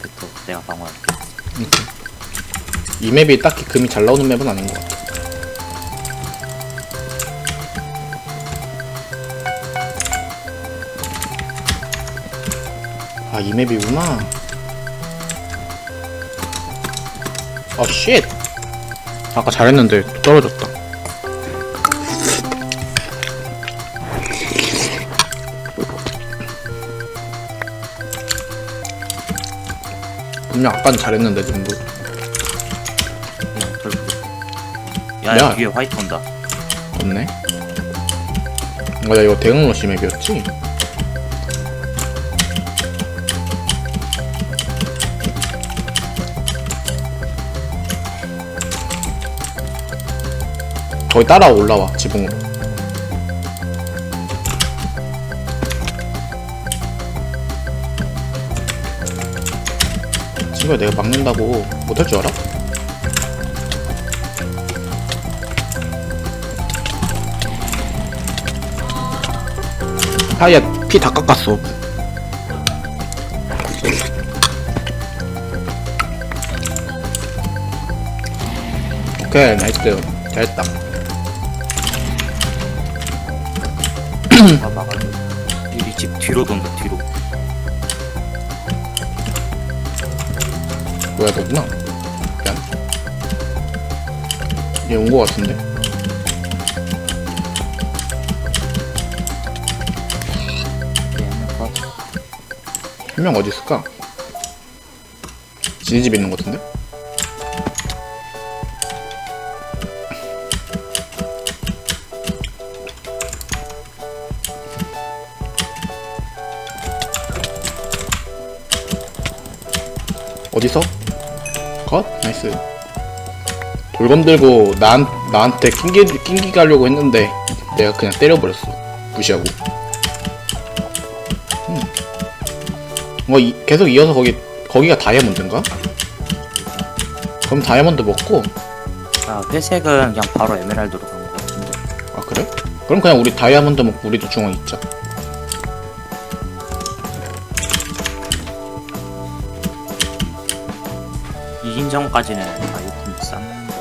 앞에부터 내가 방어할게. 이 맵이 딱히 금이 잘 나오는 맵은 아닌 것 같아. 아, 이 맵이구나. 아, 쉣! 아까 잘했는데 또 떨어졌다. 분명 아까는 잘했는데, 전부. 야, 야. 야, 뒤에 화이트 온다. 없네. 맞아 이거 대응 러시 맵이었지? 거기 따라 올라와 지붕으로. 친구야 내가 막는다고 못할 줄 알아? 아야 피 다 깎았어 오케이 나이스 잘했다 아, 막아줘. 우리 집 뒤로 돈다, 뒤로. 뭐야 미안 얘온 거 같은데. 한 명 어디 있을까? 지네 집에 있는 거 같은데? 어디서? 컷? 나이스 돌검 들고 난, 나한테 낑기, 낑기 가려고 했는데 내가 그냥 때려버렸어 무시하고 뭐 이, 계속 이어서 거기 거기가 다이아몬드인가? 그럼 다이아몬드 먹고 아, 회색은 그냥 바로 에메랄드로 가는 거 같은데. 아 그래? 그럼 그냥 우리 다이아몬드 먹고 우리도 중앙 있자. 전까지는 아이템 쌓는 거.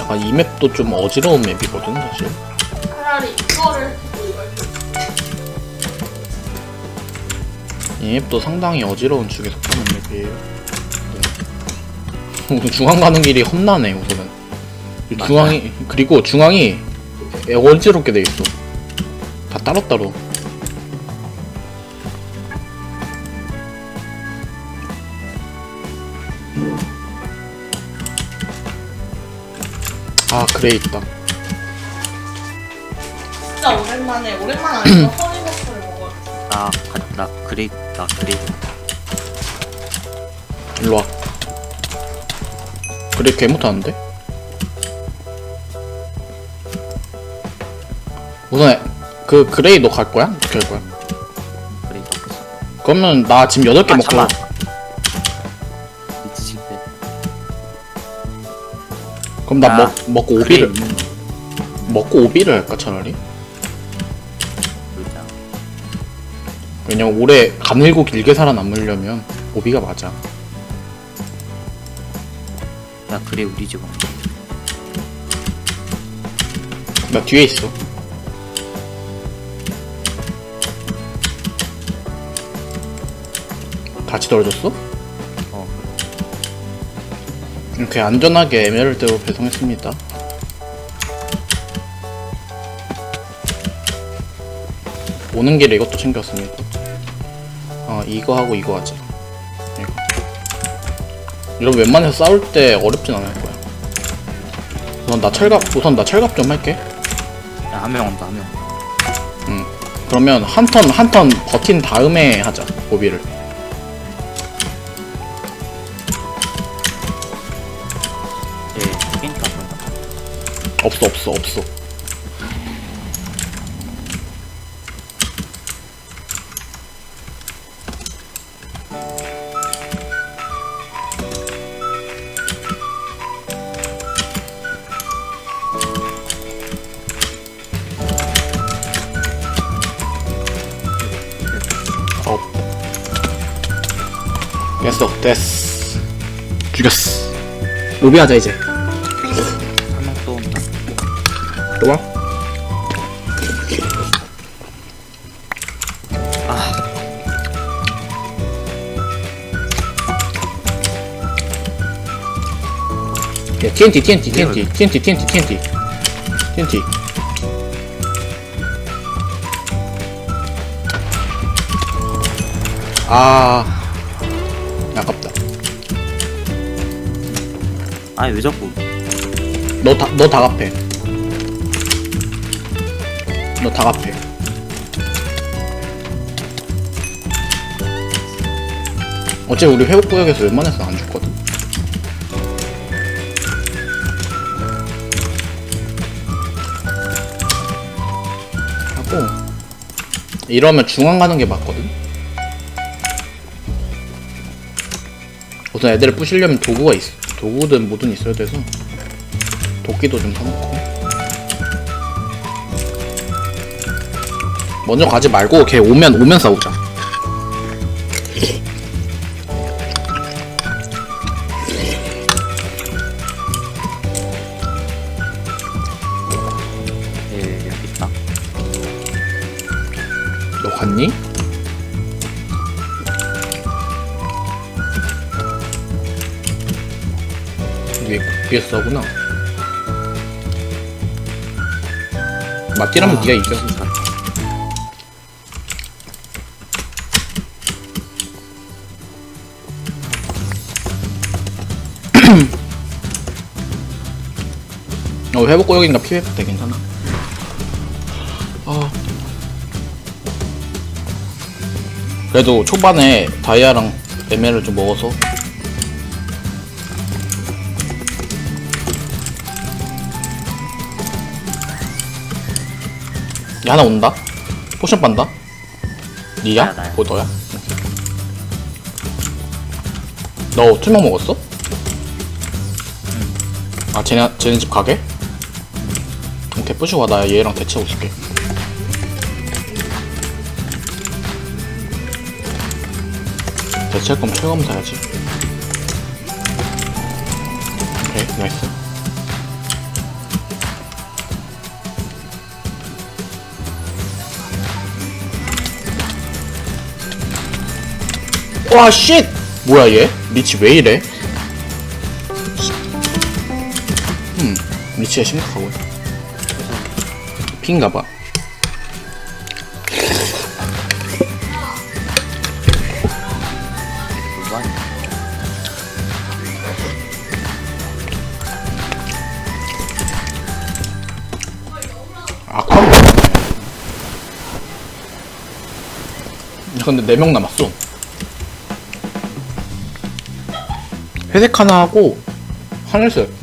약간 이 맵도 좀 어지러운 맵이거든 사실. 차라리 이거를 이걸 이 맵도 상당히 어지러운 축에 속하는 맵이에요. 네. 중앙 가는 길이 험난해 우선은. 이 맞아. 중앙이 그리고 중앙이 어지럽게 돼 있어. 다 따로따로. 아 그래 있다. 진짜 오랜만에 오랜만 아니고 허니버터를 먹어요. 나, 가, 나, 그레이, 나, 그레이. 일로 와. 그래 개 못하는데? 우선 그 그레이 너 갈 거야? 어떻게 할 거야? 그레이. 그러면 나 지금 8개 아, 먹고 잠깐만. 그럼 나 아, 먹, 먹고 오비를 거. 먹고 오비를 할까 차라리? 그러자. 왜냐면 오래 가늘고 길게 살아남으려면 오비가 맞아 야, 그레이 우리 집 온다. 나 뒤에 있어 같이 떨어졌어? 어, 이렇게 안전하게 에메랄드로 배송했습니다. 오는 길에 이것도 챙겼습니다. 어, 이거 하고 이거 하자. 이거. 이런 웬만해서 싸울 때 어렵진 않을 거야. 우선 나 철갑, 우선 나 철갑 좀 할게. 야, 한명 온다, 한 명. 응. 그러면 한 턴, 한 턴 버틴 다음에 하자, 고비를. 없어 없어 없어. 아홉 됐어 됐어. 죽였어. 로비하자 이제. 또 와? 야, TNT, TNT, TNT, TNT, TNT, TNT, TNT. 아, 아깝다. 아니 왜 자꾸 너 다, 너 다 갑해. 너 다갑해. 어차피 우리 회복구역에서 웬만해서 안 죽거든. 하고 이러면 중앙 가는 게 맞거든. 우선 애들을 부시려면 도구가 있어. 도구든 뭐든 있어야 돼서 도끼도 좀 사놓고. 먼저 가지 말고 걔 오면 오면 싸우자. 예 여기 있다. 너 갔니? 위에 위에 싸구나. 맞디라면 네가 이겨. 진 짜. 어 회복구역인가 피해도 돼 괜찮아. 아. 그래도 초반에 다이아랑 에메를 좀 먹어서 야 하나 온다 포션 빤다 니야? 나야, 나야. 뭐 너야? 너 투명 먹었어? 아 쟤네 쟤네 집 가게? 와. 나 얘랑 대체하고 있을게 대체할 거면 최고면 사야지 오케이 나이스 와 쉣! 뭐야 얘? 리치 왜 이래? 음 리치가 심각하고 아쿠아 많네 근데 4명 남았어. 회색 하나 하고 하늘색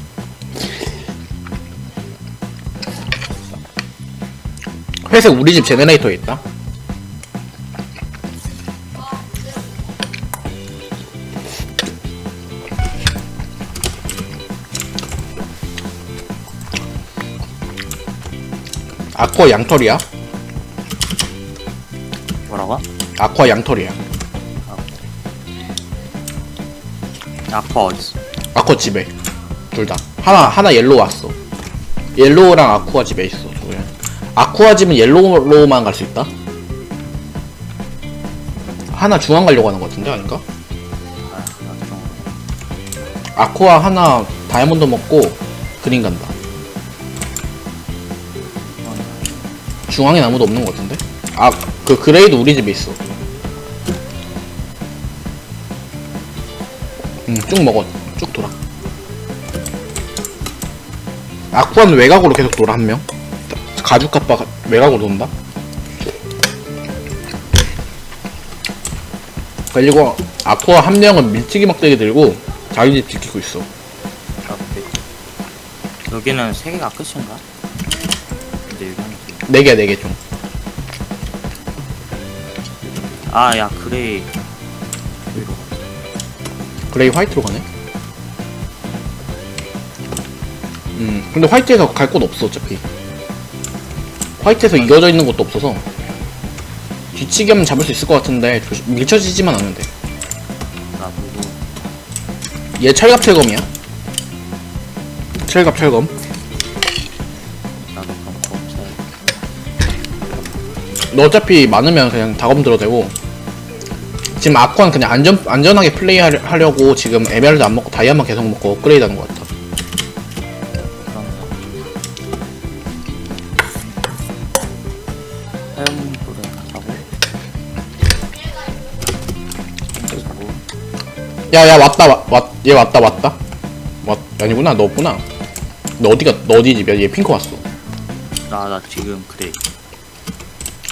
회색 우리 집 제네레이터에 있다 아쿠아 양털이야 뭐라고? 아쿠아 양털이야 아빠 어딨어? 아쿠아 집에 둘 다 하나 하나 옐로우 왔어 옐로우랑 아쿠아 집에 있어 둘. 아쿠아 집은 옐로우로만 갈 수 있다? 하나 중앙 가려고 하는 것 같은데 아닌가? 아. 아쿠아 하나 다이아몬드 먹고 그린 간다. 중앙엔 아무도 없는 것 같은데? 아 그 그레이드 우리 집에 있어. 응쭉 먹어. 쭉 돌아. 아쿠아는 외곽으로 계속 돌아 한명 가죽 갑바 가- 외곽으로 돈다 그리고 아쿠아 한 명은 밀치기 막대기 들고 자기 집 지키고 있어. 여기는 세 개가 끝인가? 근데 여기 하나 더. 네개네개 좀. 아, 야, 그레이. 여기로. 그레이 화이트로 가네. 음, 근데 화이트에서 갈 곳 없어 어차피. 화이트에서 이어져 있는 곳도 없어서 뒤치기 하면 잡을 수 있을 것 같은데 밀쳐지지만. 나 보고. 얘 철갑 철검이야 철갑 철검. 너 어차피 많으면 그냥 다검 들어도 되고 지금 아쿠안 그냥 안전 안전하게 플레이 하려고 지금 에메랄드 안 먹고 다이아만 계속 먹고 업그레이드 하는 것 같아 야야 왔다 왔얘 왔다 왔다. 왔 아니구나 너 없구나. 너 어디가 너 어디 집이야? 얘 핑크 왔어. 나, 나 지금 그래.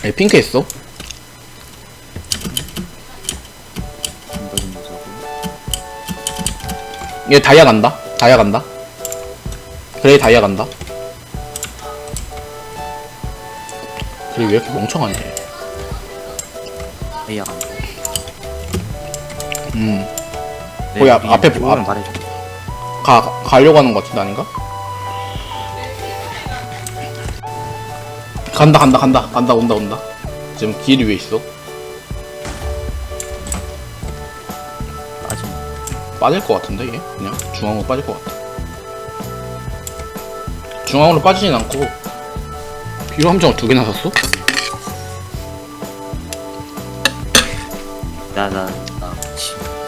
얘 핑크 했어? 사고 얘 다이아 간다? 다이아 간다? 그래 다이아 간다? 그래 왜 이렇게 멍청하냐 얘. 다이아 간다. 음. 네, 거기 앞- 우리 앞에 보면 앞- 말해줘. 가, 가려고 하는 것 같은데 아닌가? 간다 간다 간다 간다 온다 온다. 지금 길 위에 있어. 아직 빠질 것 같은데 얘 그냥? 중앙으로 빠질 것 같아. 중앙으로 빠지진 않고. 비료 함정을 두 개나 샀어? 나나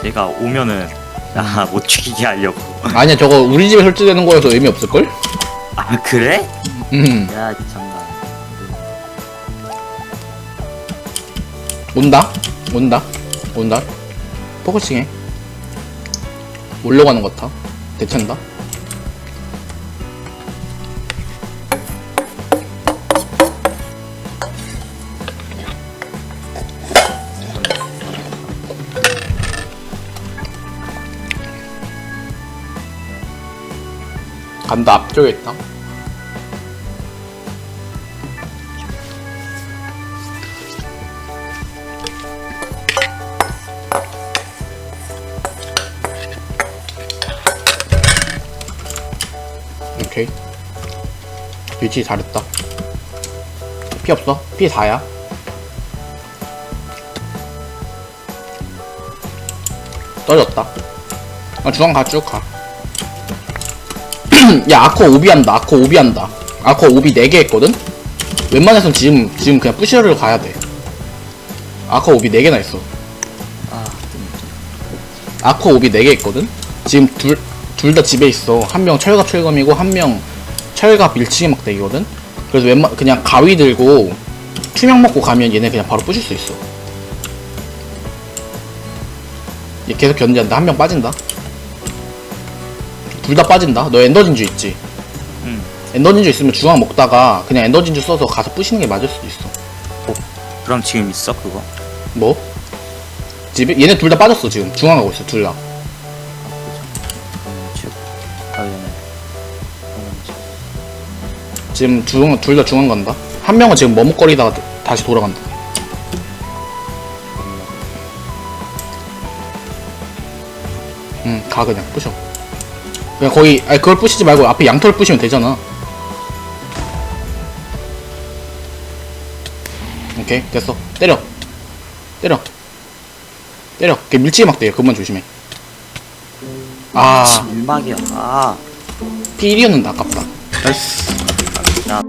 얘가 오면은 나 못 죽이게 하려고. 아니야 저거 우리 집에 설치되는 거여서 의미 없을걸? 아 그래? 음. 야이 장난 온다? 온다? 온다? 포커싱해. 올려가는 것 같아. 대체한다 간다. 앞쪽에 있다. 오케이. 위치 잘했다. 피 없어. 피 4야. 떨어졌다. 아, 중앙 가 쭉 가 야 아코 오비 한다 아코 오비 한다 아코 오비 4개 했거든 웬만해선 지금 지금 그냥 부시러를 가야 돼 아코 오비 4개나 했어 아 아코 오비 4개 있거든? 지금 둘, 둘 다 집에 있어. 한 명 철갑 철검이고, 한 명 철갑 밀치기 막대기거든? 그래서 웬만, 그냥 가위 들고, 투명 먹고 가면 얘네 그냥 바로 부실 수 있어. 얘 계속 견제한다. 한 명 빠진다. 둘 다 빠진다. 너 엔더진주 있지? 응. 엔더진주 있으면 중앙 먹다가 그냥 엔더진주 써서 가서 부시는 게 맞을 수도 있어. 그럼 지금 있어 그거? 뭐? 집에, 얘네 둘 다 빠졌어, 지금. 중앙 가고 있어, 둘 다. 그러면 지금 아 얘네 그러면 지금 지금 중앙 둘다 중앙 간다. 한 명은 지금 머뭇거리다가 다시 돌아간다. 응, 가 그냥 부셔. 그냥 거기 아니 그걸 부시지 말고 앞에 양털 부시면 되잖아. 오케이 됐어. 때려. 때려. 때려. 걔 밀치기 막대요. 그것만 조심해. 아, 일막이야 아 피 1이었는데 아깝다. 나이스. 야